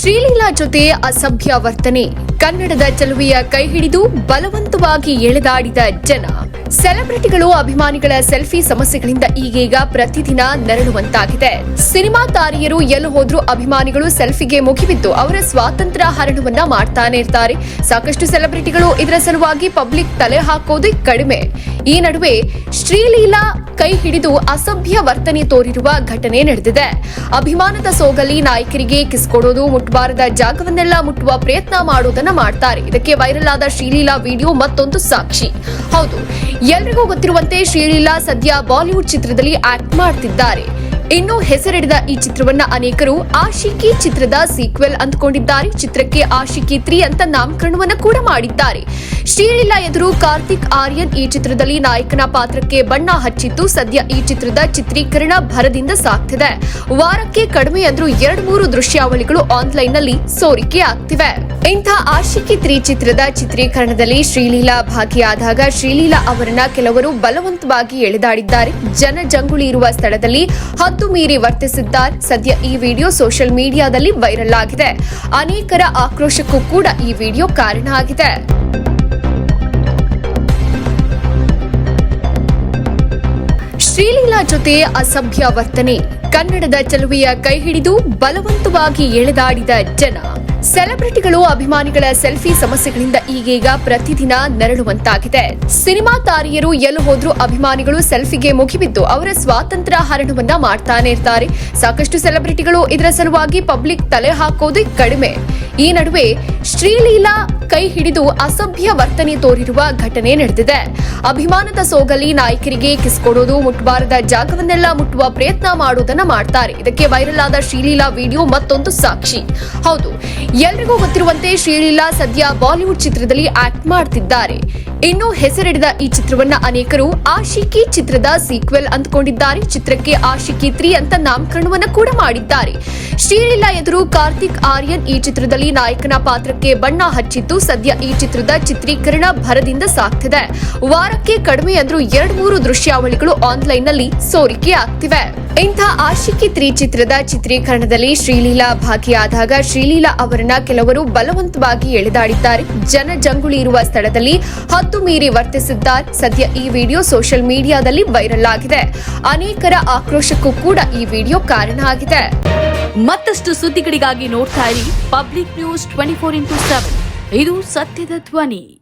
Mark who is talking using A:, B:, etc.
A: ಶ್ರೀಲೀಲಾ ಜೊತೆ ಅಸಭ್ಯ ವರ್ತನೆ. ಕನ್ನಡದ ಚಲುವೆಯ ಕೈ ಹಿಡಿದು ಬಲವಂತವಾಗಿ ಎಳೆದಾಡಿದ ಜನ. ಸೆಲೆಬ್ರಿಟಿಗಳು ಅಭಿಮಾನಿಗಳ ಸೆಲ್ಫಿ ಸಮಸ್ಯೆಗಳಿಂದ ಈಗೀಗ ಪ್ರತಿದಿನ ನರಳುವಂತಾಗಿದೆ. ಸಿನಿಮಾ ತಾರಿಯರು ಎಲ್ಲಿ ಹೋದ್ರೂ ಅಭಿಮಾನಿಗಳು ಸೆಲ್ಫಿಗೆ ಮುಗಿಬಿದ್ದು ಅವರ ಸ್ವಾತಂತ್ರ್ಯ ಹರಣವನ್ನ ಮಾಡ್ತಾನೆ ಇರ್ತಾರೆ. ಸಾಕಷ್ಟು ಸೆಲೆಬ್ರಿಟಿಗಳು ಇದರ ಸಲುವಾಗಿ ಪಬ್ಲಿಕ್ ತಲೆ ಹಾಕೋದೇ ಕಡಿಮೆ. ಈ ನಡುವೆ ಶ್ರೀಲೀಲಾ ಕೈ ಹಿಡಿದು ಅಸಭ್ಯ ವರ್ತನೆ ತೋರಿರುವ ಘಟನೆ ನಡೆದಿದೆ. ಅಭಿಮಾನದ ಸೋಗಲಿ ನಾಯಕರಿಗೆ ಕಿಸ್ ಕೊಡೋದು ಮುಟ್ಟಬಾರದ ಜಾಗವನ್ನೆಲ್ಲ ಮುಟ್ಟುವ ಪ್ರಯತ್ನ ಮಾಡೋದನ್ನ ಮಾಡ್ತಾರೆ. ಇದಕ್ಕೆ ವೈರಲ್ ಆದ ಶ್ರೀಲೀಲಾ ವಿಡಿಯೋ ಮತ್ತೊಂದು ಸಾಕ್ಷಿ. ಹೌದು, ಎಲ್ರಿಗೂ ಗೊತ್ತಿರುವಂತೆ ಶ್ರೀಲೀಲಾ ಸದ್ಯ ಬಾಲಿವುಡ್ ಚಿತ್ರದಲ್ಲಿ ಆಕ್ಟ್ ಮಾಡ್ತಿದ್ದಾರೆ. ಇನ್ನು ಹೆಸರಿಡಿದ ಈ ಚಿತ್ರವನ್ನ ಅನೇಕರು ಆಶಿಕಿ ಚಿತ್ರದ ಸೀಕ್ವೆಲ್ ಅಂದ್ಕೊಂಡಿದ್ದಾರೆ. ಚಿತ್ರಕ್ಕೆ ಆಶಿಕಿ ತ್ರೀ ಅಂತ ನಾಮಕರಣವನ್ನ ಕೂಡ ಮಾಡಿದ್ದಾರೆ. ಶ್ರೀಲೀಲಾ ಎದುರು ಕಾರ್ತಿಕ್ ಆರ್ಯನ್ ಈ ಚಿತ್ರದಲ್ಲಿ ನಾಯಕನ ಪಾತ್ರಕ್ಕೆ ಬಣ್ಣ ಹಚ್ಚಿದ್ದು ಸದ್ಯ ಈ ಚಿತ್ರದ ಚಿತ್ರೀಕರಣ ಭರದಿಂದ ಸಾಗ್ತಿದೆ. ವಾರಕ್ಕೆ ಕಡಿಮೆ ಅಂದ್ರೂ ಎರಡು ಮೂರು ದೃಶ್ಯಾವಳಿಗಳು ಆನ್ಲೈನ್ನಲ್ಲಿ ಸೋರಿಕೆ ಆಗ್ತಿವೆ. ಇಂಥ ಆಶಿಕಿ ತ್ರಿಚಿತ್ರದ ಚಿತ್ರೀಕರಣದಲ್ಲಿ ಶ್ರೀಲೀಲಾ ಭಾಗಿಯಾದಾಗ ಶ್ರೀಲೀಲಾ ಅವರನ್ನ ಕೆಲವರು ಬಲವಂತವಾಗಿ ಎಳೆದಾಡಿದ್ದಾರೆ. ಜನಜಂಗುಳಿ ಇರುವ ಸ್ಥಳದಲ್ಲಿ ಹದ್ದು ಮೀರಿ ವರ್ತಿಸಿದ್ದಾರೆ. ಸದ್ಯ ಈ ವಿಡಿಯೋ ಸೋಷಿಯಲ್ ಮೀಡಿಯಾದಲ್ಲಿ ವೈರಲ್ ಆಗಿದೆ. ಅನೇಕರ ಆಕ್ರೋಶಕ್ಕೂ ಕೂಡ ಈ ವಿಡಿಯೋ ಕಾರಣ ಆಗಿದೆ. ಶ್ರೀಲೀಲಾ ಜೊತೆ ಅಸಭ್ಯ ವರ್ತನೆ. ಕನ್ನಡದ ಚಲುವೆಯ ಕೈ ಹಿಡಿದು ಬಲವಂತವಾಗಿ ಎಳೆದಾಡಿದ ಜನ. ಸೆಲೆಬ್ರಿಟಿಗಳು ಅಭಿಮಾನಿಗಳ ಸೆಲ್ಫಿ ಸಮಸ್ಯೆಗಳಿಂದ ಈಗೀಗ ಪ್ರತಿದಿನ ನರಳುವಂತಾಗಿದೆ. ಸಿನಿಮಾ ತಾರಿಯರು ಎಲ್ಲಿ ಹೋದ್ರೂ ಅಭಿಮಾನಿಗಳು ಸೆಲ್ಫಿಗೆ ಮುಗಿಬಿದ್ದು ಅವರ ಸ್ವಾತಂತ್ರ್ಯ ಹರಣವನ್ನ ಮಾಡ್ತಾನೆ ಇರ್ತಾರೆ. ಸಾಕಷ್ಟು ಸೆಲೆಬ್ರಿಟಿಗಳು ಇದರ ಸಲುವಾಗಿ ಪಬ್ಲಿಕ್ ತಲೆ ಹಾಕೋದೇ ಕಡಿಮೆ. ಈ ನಡುವೆ ಶ್ರೀಲೀಲಾ ಕೈ ಹಿಡಿದು ಅಸಭ್ಯ ವರ್ತನೆ ತೋರಿರುವ ಘಟನೆ ನಡೆದಿದೆ. ಅಭಿಮಾನದ ಸೋಗಲಿ ನಾಯಕರಿಗೆ ಕಿಸ್ ಕೊಡೋದು ಮುಟ್ಟಬಾರದ ಜಾಗವನ್ನೆಲ್ಲ ಮುಟ್ಟುವ ಪ್ರಯತ್ನ ಮಾಡೋದನ್ನ ಮಾಡ್ತಾರೆ. ಇದಕ್ಕೆ ವೈರಲ್ ಆದ ಶ್ರೀಲೀಲಾ ವಿಡಿಯೋ ಮತ್ತೊಂದು ಸಾಕ್ಷಿ. ಹೌದು, ಎಲ್ರಿಗೂ ಗೊತ್ತಿರುವಂತೆ ಶ್ರೀಲೀಲಾ ಸದ್ಯ ಬಾಲಿವುಡ್ ಚಿತ್ರದಲ್ಲಿ ಆಕ್ಟ್ ಮಾಡ್ತಿದ್ದಾರೆ. ಇನ್ನು ಹೆಸರಿಡಿದ ಈ ಚಿತ್ರವನ್ನ ಅನೇಕರು ಆಶಿಕಿ ಚಿತ್ರದ ಸೀಕ್ವೆಲ್ ಅಂದ್ಕೊಂಡಿದ್ದಾರೆ. ಚಿತ್ರಕ್ಕೆ ಆಶಿಕಿ ತ್ರೀ ಅಂತ ನಾಮಕರಣವನ್ನ ಕೂಡ ಮಾಡಿದ್ದಾರೆ. ಶ್ರೀಲೀಲಾ ಎದುರು ಕಾರ್ತಿಕ್ ಆರ್ಯನ್ ಈ ಚಿತ್ರದಲ್ಲಿ ನಾಯಕನ ಪಾತ್ರಕ್ಕೆ ಬಣ್ಣ ಹಚ್ಚಿದ್ದು ಸದ್ಯ ಈ ಚಿತ್ರದ ಚಿತ್ರೀಕರಣ ಭರದಿಂದ ಸಾಗ್ತಿದೆ. ವಾರಕ್ಕೆ ಕಡಿಮೆ ಅಂದ್ರೂ ಎರಡ್ ಮೂರು ದೃಶ್ಯಾವಳಿಗಳು ಆನ್ಲೈನ್ನಲ್ಲಿ ಸೋರಿಕೆ ಆಗ್ತಿವೆ. ಇಂಥ ಆಶಿಕಿ ತ್ರೀ ಚಿತ್ರದ ಚಿತ್ರೀಕರಣದಲ್ಲಿ ಶ್ರೀಲೀಲಾ ಭಾಗಿಯಾದಾಗ ಶ್ರೀಲೀಲಾ ಅವರನ್ನ ಕೆಲವರು ಬಲವಂತವಾಗಿ ಎಳೆದಾಡಿದ್ದಾರೆ. ಜನಜಂಗುಳಿ ಇರುವ ಸ್ಥಳದಲ್ಲಿ ಹದ್ದು ಮೀರಿ ವರ್ತಿಸಿದ್ದಾರೆ. ಸದ್ಯ ಈ ವಿಡಿಯೋ ಸೋಷಿಯಲ್ ಮೀಡಿಯಾದಲ್ಲಿ ವೈರಲ್ ಆಗಿದೆ. ಅನೇಕರ ಆಕ್ರೋಶಕ್ಕೂ ಕೂಡ ಈ ವಿಡಿಯೋ ಕಾರಣ ಆಗಿದೆ.
B: ಮತ್ತಷ್ಟು ಸುದ್ದಿಗಳಿಗಾಗಿ ನೋಡ್ತಾ ಇರಿ public news twenty four into seven. ಇದು ಸತ್ಯದ ಧ್ವನಿ.